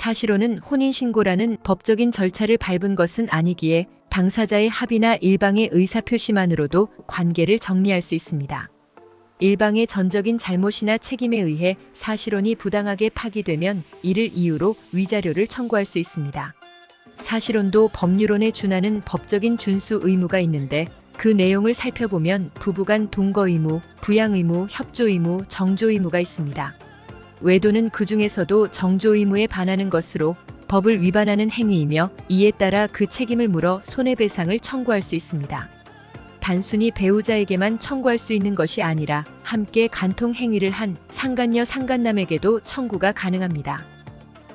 사실혼은 혼인신고라는 법적인 절차를 밟은 것은 아니기에 당사자의 합의나 일방의 의사표시만으로도 관계를 정리할 수 있습니다. 일방의 전적인 잘못이나 책임에 의해 사실혼이 부당하게 파기되면 이를 이유로 위자료를 청구할 수 있습니다. 사실혼도 법률혼에 준하는 법적인 준수 의무가 있는데 그 내용을 살펴보면 부부간 동거 의무, 부양 의무, 협조 의무, 정조 의무가 있습니다. 외도는 그 중에서도 정조 의무에 반하는 것으로 법을 위반하는 행위이며 이에 따라 그 책임을 물어 손해배상을 청구할 수 있습니다. 단순히 배우자에게만 청구할 수 있는 것이 아니라 함께 간통 행위를 한 상간녀 상간남에게도 청구가 가능합니다.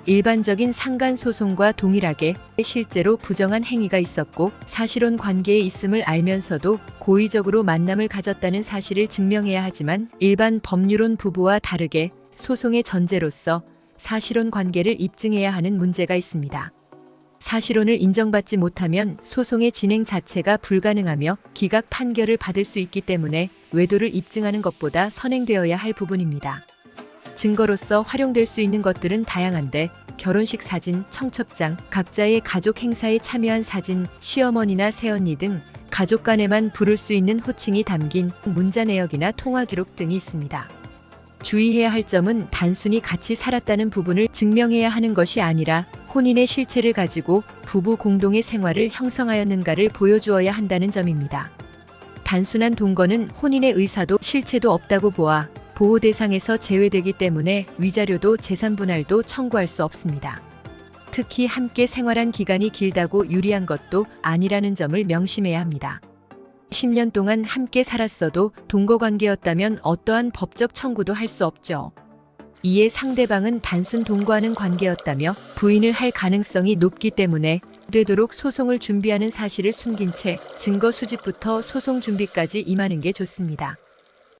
일반적인 상간 소송과 동일하게 실제로 부정한 행위가 있었고 사실혼 관계에 있음을 알면서도 고의적으로 만남을 가졌다는 사실을 증명해야 하지만 일반 법률혼 부부와 다르게 소송의 전제로서 사실혼 관계를 입증해야 하는 문제가 있습니다. 사실혼을 인정받지 못하면 소송의 진행 자체가 불가능하며 기각 판결을 받을 수 있기 때문에 외도를 입증하는 것보다 선행되어야 할 부분입니다. 증거로서 활용될 수 있는 것들은 다양한데 결혼식 사진, 청첩장, 각자의 가족 행사에 참여한 사진, 시어머니나 새언니 등 가족 간에만 부를 수 있는 호칭이 담긴 문자 내역이나 통화 기록 등이 있습니다. 주의해야 할 점은 단순히 같이 살았다는 부분을 증명해야 하는 것이 아니라 혼인의 실체를 가지고 부부 공동의 생활을 형성하였는가를 보여주어야 한다는 점입니다. 단순한 동거는 혼인의 의사도 실체도 없다고 보아 보호 대상에서 제외되기 때문에 위자료도 재산 분할도 청구할 수 없습니다. 특히 함께 생활한 기간이 길다고 유리한 것도 아니라는 점을 명심해야 합니다. 10년 동안 함께 살았어도 동거 관계였다면 어떠한 법적 청구도 할 수 없죠. 이에 상대방은 단순 동거하는 관계였다며 부인을 할 가능성이 높기 때문에 되도록 소송을 준비하는 사실을 숨긴 채 증거 수집부터 소송 준비까지 임하는 게 좋습니다.